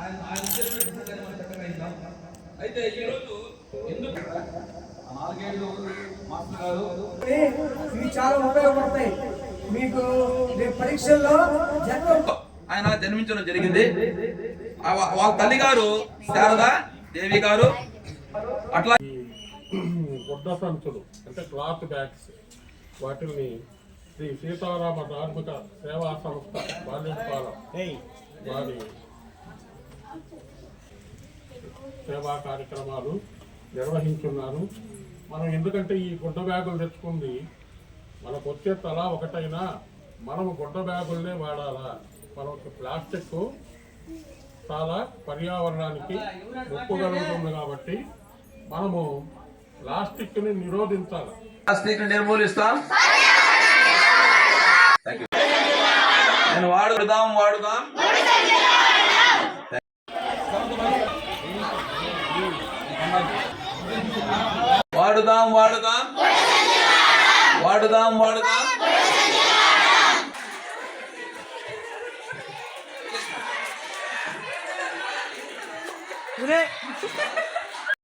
ఆయన మనం చక్కగా. అయితే ఈ రోజు ఎందుకు ఆ నాలుగేళ్ళు మాస్టర్ గారు? ఇవి చాలా ఉపయోగపడతాయి. మీకు రేపు పరీక్షల్లో ఆయన జన్మించడం జరిగింది. వాళ్ళ తల్లి గారు శారద దేవి గారు. అట్లా గుడ్డ సంచులు అంటే క్లాత్ బ్యాగ్స్ వాటిని శ్రీ సీతారామ ధార్మిక సేవా సంస్థ బాల్యంపాలెం వారి సేవా కార్యక్రమాలు నిర్వహించున్నారు. మనం ఎందుకంటే ఈ గుడ్డ బ్యాగులు తెచ్చుకుంది మనకు వచ్చే తల ఒకటైనా మనం గుడ్డ బ్యాగులనే వాడాలా? మనకు ప్లాస్టిక్ చాలా పర్యావరణానికి ముప్పు కలుగుతుంది కాబట్టి మనము ప్లాస్టిక్ని నిరోధించాలి. ప్లాస్టిక్ నిర్మూలిస్తాం. నేను వాడుదాం వాడుదాం. వాడుదాం వాడుదాం వాడుదాం వాడుదాం ఒరే